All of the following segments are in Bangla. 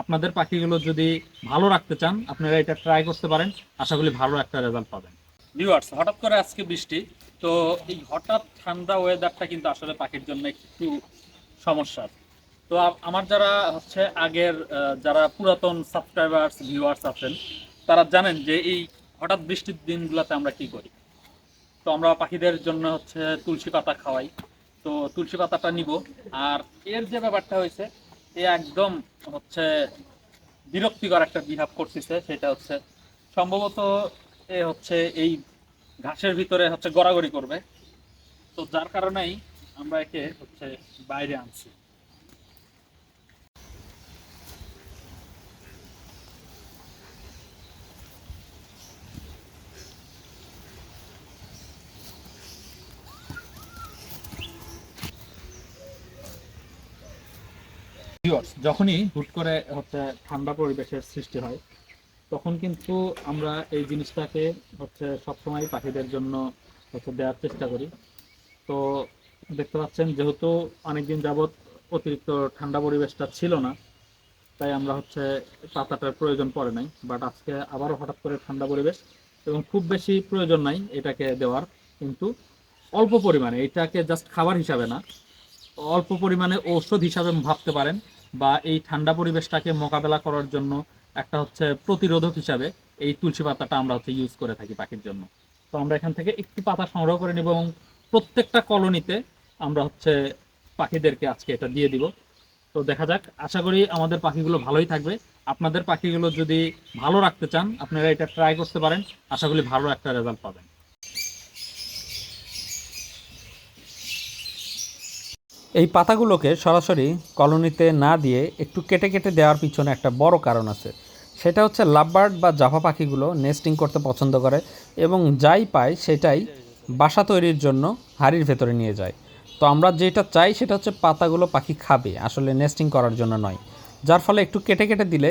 আপনাদের পাখিগুলো যদি ভালো রাখতে চান, আপনারা এটা ট্রাই করতে পারেন। আশা করি ভালো একটা রেজাল্ট পাবেন। ভিউয়ার্স হঠাৎ করে আজকে বৃষ্টি, তো এই হঠাৎ ঠান্ডা ওয়েদারটা কিন্তু আসলে পাখির জন্য একটু সমস্যার। তো আমার যারা হচ্ছে আগের যারা পুরাতন সাবস্ক্রাইবার্স ভিউয়ার্স আছেন, তারা জানেন যে এই হঠাৎ বৃষ্টির দিনগুলোতে আমরা কি করি। তো আমরা পাখিদের জন্য হচ্ছে তুলসী পাতা খাওয়াই। তো তুলসী পাতাটা নিব। আর এর যে ব্যাপারটা হয়েছে এ একদম হচ্ছে বিরক্তিকর একটা বিহাব করতেছে, সেটা হচ্ছে সম্ভবত এ হচ্ছে এই ঘাসের ভিতরে হচ্ছে গড়াগড়ি করবে। তো যার কারণেই আমরা একে হচ্ছে বাইরে আনছি। যখনই হুট করে হচ্ছে ঠান্ডা পরিবেশের সৃষ্টি হয়, তখন কিন্তু আমরা এই জিনিসটাকে হচ্ছে সবসময় পাখিদের জন্য হচ্ছে দেওয়ার চেষ্টা করি। তো দেখতে পাচ্ছেন, যেহেতু অনেকদিন যাবৎ অতিরিক্ত ঠান্ডা পরিবেশটা ছিল না, তাই আমরা হচ্ছে পাতাটার প্রয়োজন পড়ে নাই। বাট আজকে আবারও হঠাৎ করে ঠান্ডা পরিবেশ এবং খুব বেশি প্রয়োজন নাই এটাকে দেওয়ার, কিন্তু অল্প পরিমাণে, এটাকে জাস্ট খাবার হিসাবে না, অল্প পরিমাণে ঔষধ হিসাবে ভাবতে পারেন। বা এই ঠান্ডা পরিবেশটাকে মোকাবেলা করার জন্য একটা হচ্ছে প্রতিরোধক হিসাবে এই তুলসী পাতাটা আমরা হচ্ছে ইউজ করে থাকি পাখির জন্য। তো আমরা এখান থেকে একটি পাতা সংগ্রহ করে নেব এবং প্রত্যেকটা কলোনিতে আমরা হচ্ছে পাখিদেরকে আজকে এটা দিয়ে দিব। তো দেখা যাক, আশা করি আমাদের পাখিগুলো ভালোই থাকবে। আপনাদের পাখিগুলো যদি ভালো রাখতে চান, আপনারা এটা ট্রাই করতে পারেন। আশা করি ভালো একটা রেজাল্ট পাবেন। এই পাতাগুলোকে সরাসরি কলোনিতে না দিয়ে একটু কেটে কেটে দেওয়ার পিছনে একটা বড় কারণ আছে। সেটা হচ্ছে লাভবার্ড বা জাফা পাখিগুলো নেস্টিং করতে পছন্দ করে এবং যাই পায় সেটাই বাসা তৈরির জন্য হাড়ির ভেতরে নিয়ে যায়। তো আমরা যেটা চাই সেটা হচ্ছে পাতাগুলো পাখি খাবে, আসলে নেস্টিং করার জন্য নয়। যার ফলে একটু কেটে কেটে দিলে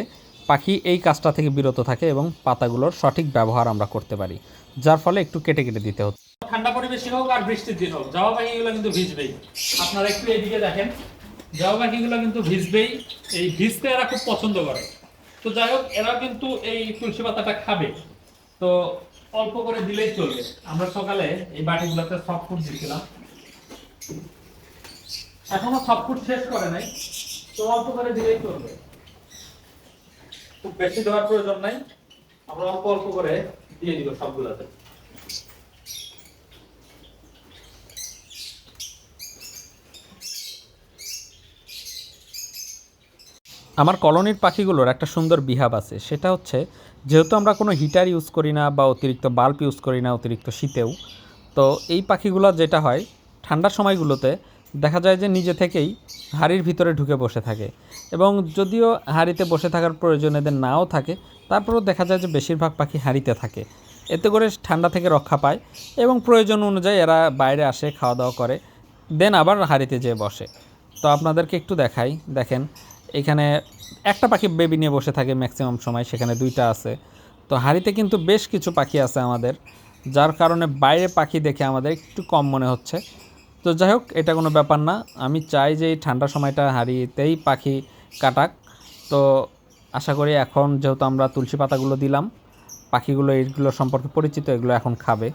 পাখি এই কাজটা থেকে বিরত থাকে এবং পাতাগুলোর সঠিক ব্যবহার আমরা করতে পারি, যার ফলে একটু কেটে কেটে দিতে হচ্ছে। ঠান্ডা পরিবেশে হোক আর বৃষ্টির দিন হোক জামা পাখিগুলো কিন্তু ভিজবেই। আপনারা একটু এদিকে দেখেন জামা পাখিগুলো কিন্তু ভিজবেই, এই ভিজতে এরা খুব পছন্দ করে। তো যাই হোক এরা কিন্তু এই তুলসী পাতাটা খাবে। তো অল্প করে দিলেই চলবে। আমরা সকালে এই বাটিগুলোতে সফট ফুড দিয়েছিলাম এখনও সফট ফুড শেষ করে নাই, তো অল্প করে দিলেই চলবে। খুব বেশি দেওয়ার প্রয়োজন নাই। আমরা অল্প অল্প করে দিয়ে দিব সবগুলোতে। আমার কলোনির পাখিগুলোর একটা সুন্দর বিহাব আছে। সেটা হচ্ছে, যেহেতু আমরা কোনো হিটার ইউজ করি না বা অতিরিক্ত বাল্ব ইউজ করি না অতিরিক্ত শীতেও, তো এই পাখিগুলো যেটা হয়, ঠান্ডার সময়গুলোতে দেখা যায় যে নিজে থেকেই হাড়ির ভিতরে ঢুকে বসে থাকে এবং যদিও হাড়িতে বসে থাকার প্রয়োজন এদের নাও থাকে, তারপরেও দেখা যায় যে বেশিরভাগ পাখি হাড়িতে থাকে। এতে করে ঠান্ডা থেকে রক্ষা পায় এবং প্রয়োজন অনুযায়ী এরা বাইরে আসে, খাওয়া দাওয়া করে, দেন আবার হাড়িতে যেয়ে বসে। তো আপনাদেরকে একটু দেখাই, দেখেন এখানে একটা পাখি বেবি নিয়ে বসে থাকে ম্যাক্সিমাম সময়, সেখানে দুইটা আছে। তো হাড়িতে কিন্তু বেশ কিছু পাখি আছে আমাদের, যার কারণে বাইরে পাখি দেখে আমাদের একটু কম মনে হচ্ছে। তো যাই হোক, এটা কোনো ব্যাপার না, আমি চাই যে এই ঠান্ডার সময়টা হারিয়েতেই পাখি কাটাক। তো আশা করি এখন যেহেতু আমরা তুলসী পাতাগুলো দিলাম, পাখিগুলো এইগুলো সম্পর্কে পরিচিত, এগুলো এখন খাবে।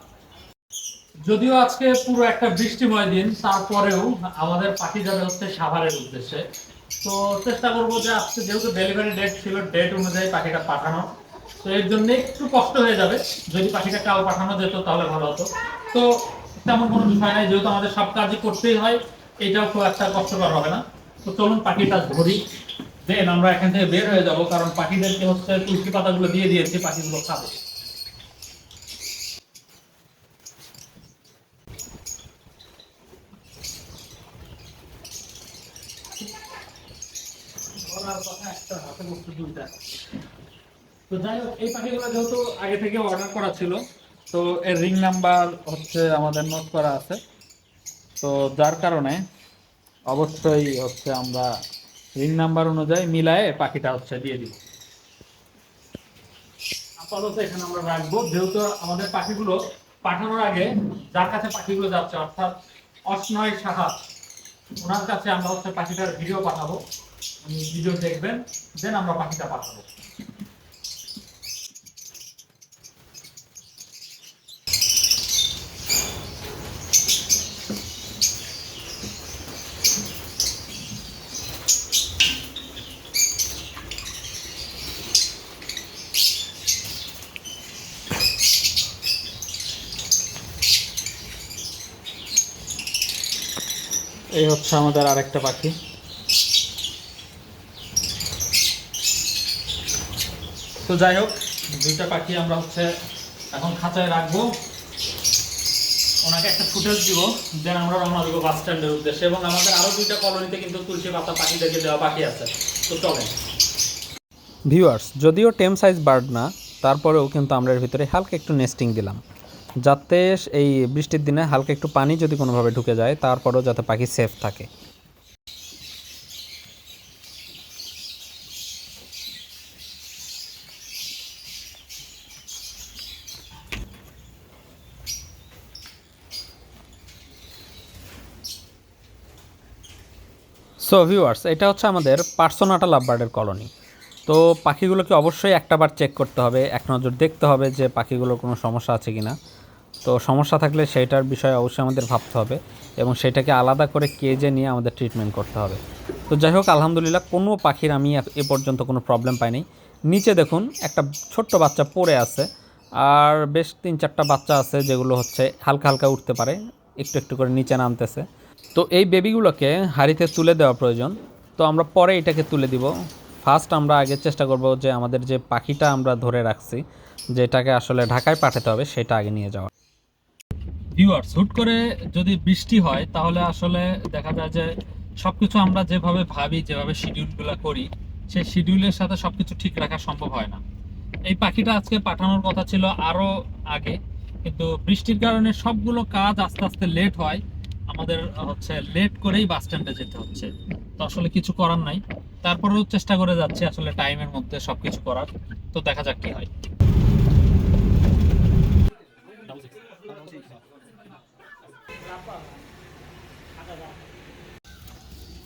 যদিও আজকে পুরো একটা বৃষ্টিময় দিন, তারপরেও আমাদের পাখি যাবে হচ্ছে সাভারের উদ্দেশ্যে। তো চেষ্টা করব যে আজকে যেহেতু ডেলিভারি ডেট ছিল ডেট অনুযায়ী পাখিটা পাঠানো। তো এর জন্য একটু কষ্ট হয়ে যাবে। যদি পাখিটা কাল পাঠানো যেত, তাহলে ভালো হতো। তো তেমন কোনো বিষয় নাই, যেহেতু আমাদের সব কাজই করতেই হয়, এটাও খুব একটা কষ্টকর হবে না। তো চলুন পাখিটা ধরি। দেন আমরা এখান থেকে বের হয়ে যাব, কারণ পাখিদেরকে হচ্ছে তুলসী পাতাগুলো দিয়ে দিয়েছি, পাখিগুলো খাবে। তো যাই হোক, এই পাখিগুলো যেহেতু আগে থেকে অর্ডার করা ছিল, তো এর রিং নাম্বার হচ্ছে আমাদের নোট করা আছে। তো যার কারণে অবশ্যই হচ্ছে আমরা রিং নাম্বার অনুযায়ী মিলায়ে পাখিটা হচ্ছে দিয়ে দিব আপাতত এখানে আমরা রাখব, যেহেতু আমাদের পাখিগুলো পাঠানোর আগে যার কাছে পাখিগুলো যাচ্ছে, অর্থাৎ অস্নয় সাহা, ওনার কাছে আমরা হচ্ছে পাখিটার ভিডিও পাঠাবো। ভিডিও দেখবেন দেন আমরা পাখিটা পাঠাবো। এই হচ্ছে আমাদের আরেকটা পাখি। তো যাই হোক, দুইটা পাখি আমরা হচ্ছে এখন খাঁচায় রাখব। ওনাকে একটা ফুটেজ দিব, দেন আমরা রওনা দিব বাস স্ট্যান্ডের উদ্দেশ্যে এবং আমাদের আরও দুইটা কলোনিতে কিন্তু তুলসী পাতা পাখিদেরকে দেওয়া বাকি আছে। তো চলেন। ভিউয়ার্স, যদিও টেম সাইজ বার্ড না, তারপরেও কিন্তু আমরা এর ভিতরে হালকা একটু নেস্টিং দিলাম। যাতে এই বৃষ্টির দিনে হালকা একটু পানি যদি কোনোভাবে ঢুকে যায়, তারপরেও যাতে পাখি সেফ থাকে। সো ভিউয়ার্স এটা হচ্ছে আমাদের পার্সোনাটা লাভবার্ডের কলোনি তো পাখিগুলোকে অবশ্যই একটাবার চেক করতে হবে, এক নজর দেখতে হবে যে পাখিগুলোর কোনো সমস্যা আছে কিনা। তো সমস্যা থাকলে সেইটার বিষয়ে অবশ্যই আমাদের ভাবতে হবে এবং সেটাকে আলাদা করে কেজে নিয়ে আমাদের ট্রিটমেন্ট করতে হবে। তো যাই হোক, আলহামদুলিল্লাহ, কোনো পাখির আমি এ পর্যন্ত কোনো প্রবলেম পাইনি। নিচে দেখুন, একটা ছোট্ট বাচ্চা পড়ে আছে, আর বেশ তিন চারটা বাচ্চা আছে যেগুলো হচ্ছে হালকা হালকা উঠতে পারে, একটু একটু করে নিচে নামতেছে। তো এই বেবিগুলোকে হাঁড়িতে তুলে দেওয়া প্রয়োজন। তো আমরা পরে এটাকে তুলে দিব। ফার্স্ট আমরা আগে চেষ্টা করব যে আমাদের যে পাখিটা আমরা ধরে রাখছি, যেটাকে আসলে ঢাকায় পাঠাতে হবে, সেটা আগে নিয়ে যাওয়া। ভিউয়ার্স হুট করে যদি বৃষ্টি হয়, তাহলে আসলে দেখা যায় যে সবকিছু আমরা যেভাবে ভাবি, যেভাবে শিডিউলগুলো করি, সেই শিডিউলের সাথে সবকিছু ঠিক রাখা সম্ভব হয় না। এই পাখিটা আজকে পাঠানোর কথা ছিল আরও আগে, কিন্তু বৃষ্টির কারণে সবগুলো কাজ আস্তে আস্তে লেট হয়। আমাদের হচ্ছে লেট করেই বাস স্ট্যান্ডে যেতে হচ্ছে। তো আসলে কিছু করার নাই। তারপরেও চেষ্টা করে যাচ্ছি আসলে টাইমের মধ্যে সবকিছু করার। তো দেখা যাক কি হয়।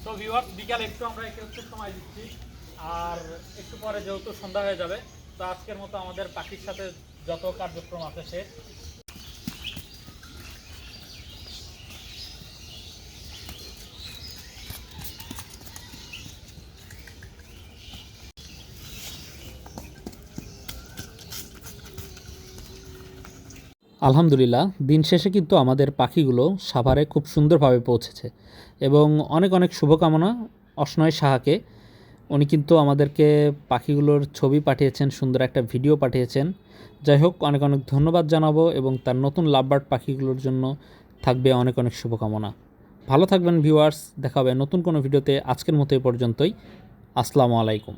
তো ভিউয়ার্স বিকাল একটু আমরা একে হচ্ছে সময় দিচ্ছি। আর একটু পরে যেহেতু সন্ধ্যা হয়ে যাবে, তো আজকের মতো আমাদের পাখির সাথে যত কার্যক্রম আছে শেষ আলহামদুলিল্লাহ, দিন শেষে কিন্তু আমাদের পাখিগুলো সাভারে খুব সুন্দরভাবে পৌঁছেছে এবং অনেক অনেক শুভকামনা অসনয় সাহাকে। উনি কিন্তু আমাদেরকে পাখিগুলোর ছবি পাঠিয়েছেন, সুন্দর একটা ভিডিও পাঠিয়েছেন। যাই হোক, অনেক অনেক ধন্যবাদ জানাব এবং তার নতুন লাভবার্ড পাখিগুলোর জন্য থাকবে অনেক অনেক শুভকামনা। ভালো থাকবেন ভিউয়ার্স, দেখা হবে নতুন কোনো ভিডিওতে। আজকের মতো এ পর্যন্তই। আসসালামু আলাইকুম।